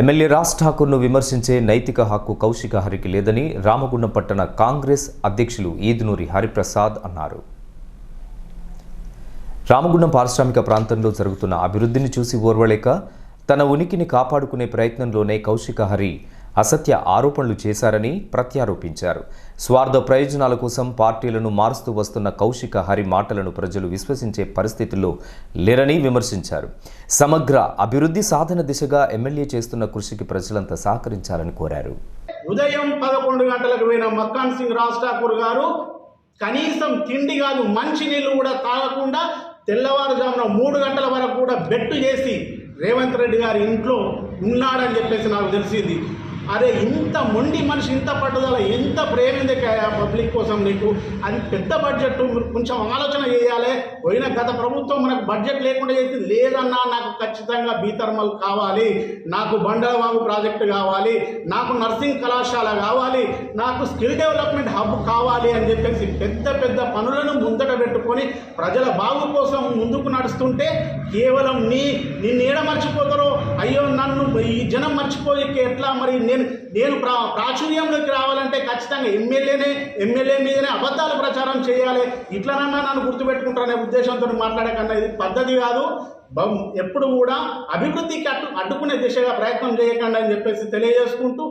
MLA Raj ఠాకూర్ను విమర్శించే నైతిక హక్కు కౌశిక హరికి లేదని రామగుండం పట్టణ కాంగ్రెస్ అధ్యక్షులు ఈదునూరి హరిప్రసాద్ అన్నారు. రామగుండం పారిశ్రామిక ప్రాంతంలో జరుగుతున్న అభివృద్ధిని చూసి ఓర్వలేక తన ఉనికిని కాపాడుకునే ప్రయత్నంలోనే కౌశిక హరి అసత్య ఆరోపణలు చేశారని ప్రత్యారోపించారు. స్వార్థ ప్రయోజనాల కోసం పార్టీలను మారుస్తూ వస్తున్న కౌశిక హరి మాటలను ప్రజలు విశ్వసించే పరిస్థితుల్లో లేరని విమర్శించారు. సమగ్ర అభివృద్ధి సాధన దిశగా ఎమ్మెల్యే చేస్తున్న కృషికి ప్రజలంతా సహకరించాలని కోరారు. ఉదయం పదకొండు గంటలకు పోయిన మక్కాన్ సింగ్ రాజ్ ఠాకూర్ గారు కనీసం తిండి కాదు మంచి నీళ్ళు కూడా తాగకుండా తెల్లవారుజామున మూడు గంటల వరకు కూడా బెట్టు చేసి రేవంత్ రెడ్డి గారి ఇంట్లో ఉన్నాడని చెప్పేసి నాకు తెలిసింది. అరే ఇంత మొండి మనిషి ఇంత పట్టుదల ఎంత ప్రేమ ఉంది పబ్లిక్ కోసం నీకు? అది పెద్ద బడ్జెట్ మీరు కొంచెం ఆలోచన చేయాలి. పోయిన గత ప్రభుత్వం మనకు బడ్జెట్ లేకుండా చేసి లేదన్నా నాకు ఖచ్చితంగా బీతర్మల్ కావాలి. నాకు బండలవాగు ప్రాజెక్టు కావాలి. నాకు నర్సింగ్ కళాశాల కావాలి. నాకు స్కిల్ డెవలప్మెంట్ హబ్ కావాలి అని చెప్పేసి పెద్ద పెద్ద పనులను ముందట పెట్టుకొని ప్రజల బాగు కోసం ముందుకు నడుస్తుంటే కేవలం నీ నిన్ను ఏడ మర్చిపోతారో? అయ్యో నన్ను ఈ జనం మర్చిపోయి ఎట్లా మరి నేను నేను ప్రా ప్రాచుర్యంలోకి రావాలంటే ఖచ్చితంగా ఎమ్మెల్యేనే ఎమ్మెల్యే మీదనే అబద్ధాలు ప్రచారం చేయాలి. ఇట్లనన్నా నన్ను గుర్తుపెట్టుకుంటారనే ఉద్దేశంతో మాట్లాడే కన్నా ఇది పద్ధతి కాదు. ఎప్పుడు కూడా అభివృద్ధికి అడ్డు అడ్డుకునే దిశగా ప్రయత్నం చేయకండి అని చెప్పేసి తెలియజేసుకుంటూ.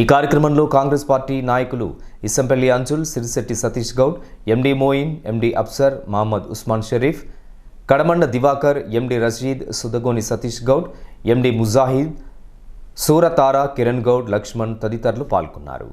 ఈ కార్యక్రమంలో కాంగ్రెస్ పార్టీ నాయకులు Issampalli Anjul Sirisetti Satish Goud MD Moin MD Afsar Mohammed Usman Sharif Kadamanda Diwakar MD Rasheed Sudagoni Satish Goud MD Mujahid Suratara Kiran Goud Laxman తదితరులు పాల్గొన్నారు.